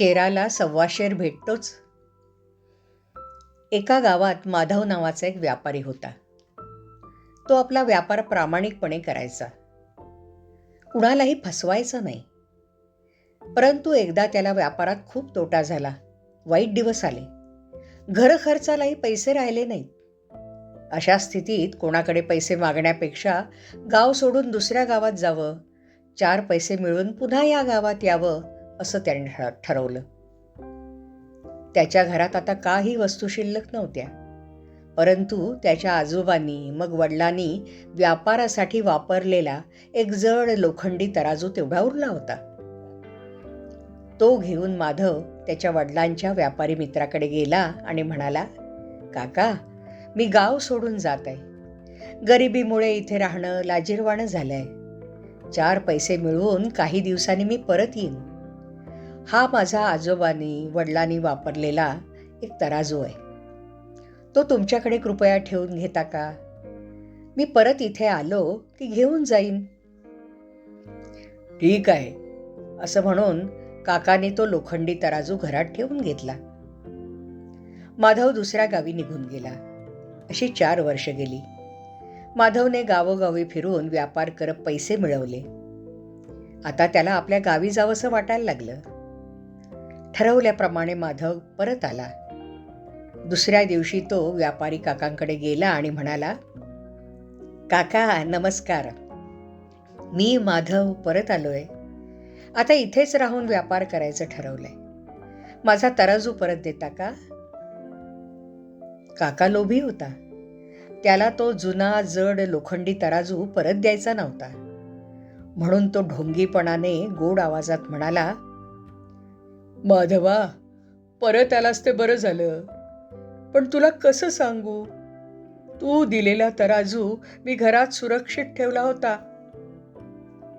शेराला सव्वाशेर भेटतोच. एका गावात माधव नावाचा एक व्यापारी होता. तो आपला व्यापार प्रामाणिकपणे करायचा. कुणालाही फसवायचं नाही. परंतु एकदा त्याला व्यापारात खूप तोटा झाला. वाईट दिवस आले. घर खर्चालाही पैसे राहिले नाहीत. अशा स्थितीत कोणाकडे पैसे मागण्यापेक्षा गाव सोडून दुसऱ्या गावात जावं. चार पैसे मिळून पुन्हा या गावात यावं असं त्याने ठरवलं. त्याच्या घरात आता काही वस्तू शिल्लक नव्हत्या. परंतु त्याच्या आजोबांनी मग वडिलांनी व्यापारासाठी वापरलेला एक जड लोखंडी तराजू तेवढा उरला होता. तो घेऊन माधव त्याच्या वडिलांच्या व्यापारी मित्राकडे गेला आणि म्हणाला काका मी गाव सोडून जात आहे. गरिबीमुळे इथे राहणं लाजीरवाणं झालंय. चार पैसे मिळवून काही दिवसांनी मी परत येईन. हा माझा आजोबांनी वडिलांनी वापरलेला एक तराजू आहे. तो तुमच्याकडे कृपया ठेवून घेता का? मी परत इथे आलो की घेऊन जाईन. ठीक आहे असं म्हणून काकाने तो लोखंडी तराजू घरात ठेवून घेतला. माधव दुसऱ्या गावी निघून गेला. अशी चार वर्ष गेली. माधवने गावोगावी फिरून व्यापार करत पैसे मिळवले. आता त्याला आपल्या गावी जावंसं वाटायला लागलं. ठरवल्याप्रमाणे माधव परत आला. दुसऱ्या दिवशी तो व्यापारी काकांकडे गेला आणि म्हणाला काका नमस्कार. मी माधव परत आलोय. आता इथेच राहून व्यापार करायचं ठरवलंय. माझा तराजू परत देता का? काका लोभी होता. त्याला तो जुना जड लोखंडी तराजू परत द्यायचा नव्हता. म्हणून तो ढोंगीपणाने गोड आवाजात म्हणाला माधवा परत आलास ते बरं झालं. पण तुला कसं सांगू? तू दिलेला तराजू मी घरात सुरक्षित ठेवला होता.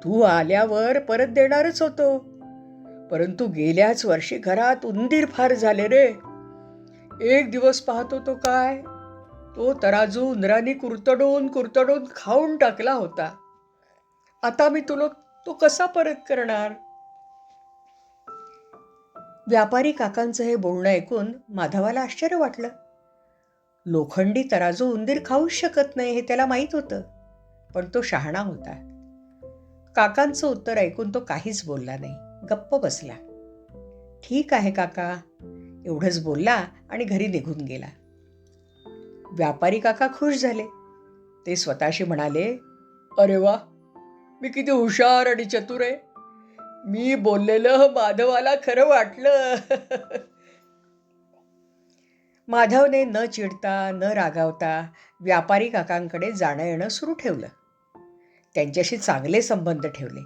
तू आल्यावर परत देणारच होतो. परंतु गेल्याच वर्षी घरात उंदीर फार झाले रे. एक दिवस पाहतो तो काय? तो तराजू उंदराने कुरतडून कुरतडून खाऊन टाकला होता. आता मी तुला तो कसा परत करणार? व्यापारी काकांचं हे बोलणं ऐकून माधवाला आश्चर्य वाटलं. लोखंडी तराजू उंदीर खाऊच शकत नाही हे त्याला माहीत होतं पण तो शहाणा होता. काकांचं उत्तर ऐकून तो काहीच बोलला नाही गप्प बसला. ठीक आहे काका एवढंच बोलला आणि घरी निघून गेला. व्यापारी काका खुश झाले. ते स्वतःशी म्हणाले अरे वा मी किती हुशार आणि चतुर आहे. मी बोललेलं माधवाला खरं वाटलं. माधवने न चिडता न रागावता व्यापारी काकांकडे जाणं येणं सुरू ठेवलं. त्यांच्याशी चांगले संबंध ठेवले.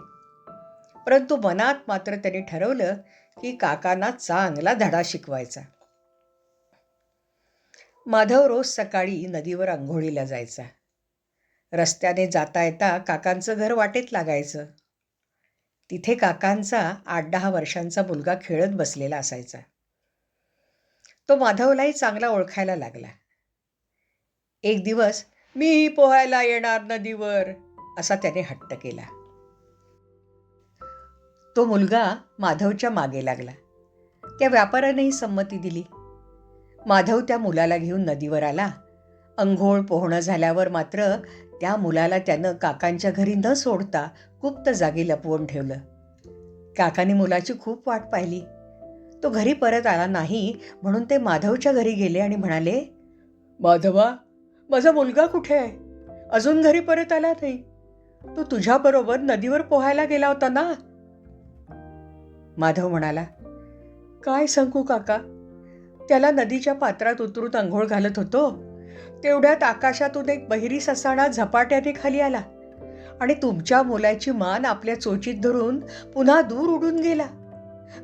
परंतु मनात मात्र त्यांनी ठरवलं की काकांना चांगला धडा शिकवायचा. माधव रोज सकाळी नदीवर आंघोळीला जायचा. रस्त्याने जाता येता काकांचं घर वाटेत लागायचं. तिथे काकांचा आठ दहा वर्षांचा मुलगा खेळत बसलेला असायचा. तो माधवलाही चांगला ओळखायला लागला. एक दिवस मी पोहायला येणार नदीवर असा त्याने हट्ट केला. तो मुलगा माधवच्या मागे लागला. त्या व्यापाऱ्यानेही संमती दिली. माधव त्या मुलाला घेऊन नदीवर आला. अंघोळ पोहणं झाल्यावर मात्र त्या मुलाला त्यानं काकांच्या घरी न सोडता गुप्त जागी लपवून ठेवलं. काकाने मुलाची खूप वाट पाहिली. तो घरी परत आला नाही म्हणून ते माधवच्या घरी गेले आणि म्हणाले माधवा माझा मुलगा कुठे आहे? अजून घरी परत आला नाही. तो तुझ्याबरोबर नदीवर पोहायला गेला होता ना? माधव म्हणाला काय सांगू काका? त्याला नदीच्या पात्रात उतरून आंघोळ घालत होतो. तेवढ्यात आकाशातून एक बहिरी ससाणा झपाट्याने खाली आला आणि तुमच्या मुलाची मान आपल्या चोचीत धरून पुन्हा दूर उडून गेला.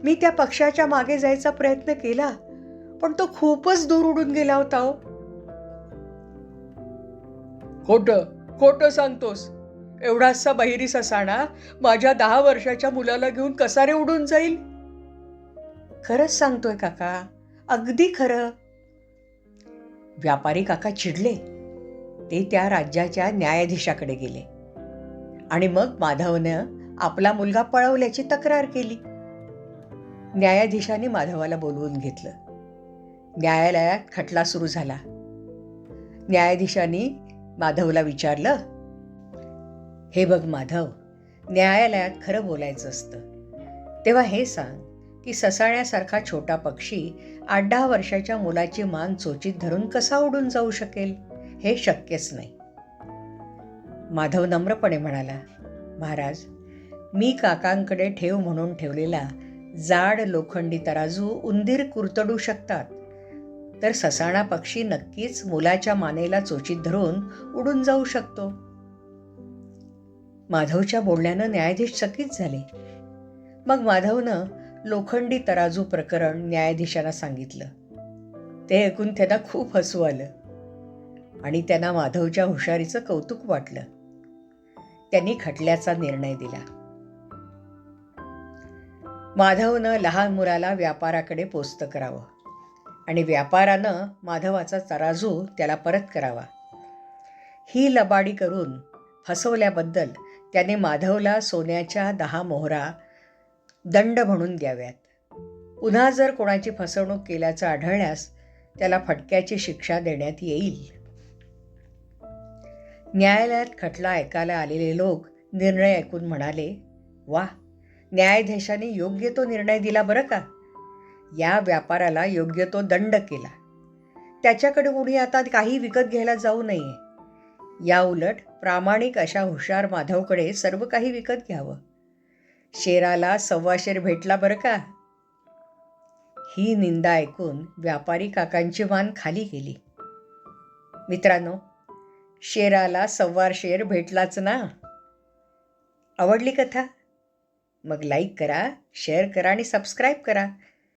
मी त्या पक्षाच्या मागे जायचा प्रयत्न केला पण तो खूपच दूर उडून गेला होता हो. खोट खोट सांगतोस. एवढासा बहिरी ससाणा माझ्या दहा वर्षाच्या मुलाला घेऊन कसा रे उडून जाईल? खरंच सांगतोय काका अगदी खरं. व्यापारी काका चिडले. ते त्या राज्याच्या न्यायाधीशाकडे गेले. आणि मग माधवनं आपला मुलगा पळवल्याची तक्रार केली. न्यायाधीशाने माधवाला बोलवून घेतलं. न्यायालयात खटला सुरू झाला. न्यायाधीशांनी माधवला विचारलं हे बघ माधव न्यायालयात खरं बोलायचं असतं. तेव्हा हे सांग की ससाण्यासारखा छोटा पक्षी आठ दहा वर्षाच्या मुलाची मान चोचीत धरून कसा उडून जाऊ शकेल? हे शक्यच नाही. माधव नम्रपणे म्हणाला महाराज मी काकांकडे ठेव म्हणून ठेवलेला जाड लोखंडी तराजू उंदीर कुरतडू शकतात. तर ससाणा पक्षी नक्कीच मुलाच्या मानेला चोचीत धरून उडून जाऊ शकतो. माधवच्या बोलण्यानं न्यायाधीश चकित झाले. मग माधवनं लोखंडी तराजू प्रकरण न्यायाधीशांना सांगितलं. ते ऐकून त्यांना खूप हसू आलं आणि त्यांना माधवच्या हुशारीचं कौतुक वाटलं. त्यांनी खटल्याचा निर्णय दिला. माधवनं लहान मुलाला व्यापाराकडे पोस्त करावं आणि व्यापारानं माधवाचा तराजू त्याला परत करावा. ही लबाडी करून फसवल्याबद्दल त्याने माधवला सोन्याच्या दहा मोहरा दंड म्हणून द्याव्यात. पुन्हा जर कोणाची फसवणूक केल्याचं आढळल्यास त्याला फटक्याची शिक्षा देण्यात येईल. न्यायालयात खटला ऐकायला आलेले लोक निर्णय ऐकून म्हणाले वा न्यायाधीशाने योग्य तो निर्णय दिला बरं का? या व्यापाराला योग्य तो दंड केला. त्याच्याकडे कुणी आता काही विकत घ्यायला जाऊ नये. या उलट प्रामाणिक अशा हुशार माधवकडे सर्व काही विकत घ्यावं. शेराला सव्वा शेर भेटला बरं का? ही निंदा ऐकून व्यापारी काकांची मान खाली गेली. मित्रांनो शेराला सव्वार शेर भेटलाच ना? आवडली कथा? मग लाईक करा शेअर करा आणि सबस्क्राईब करा.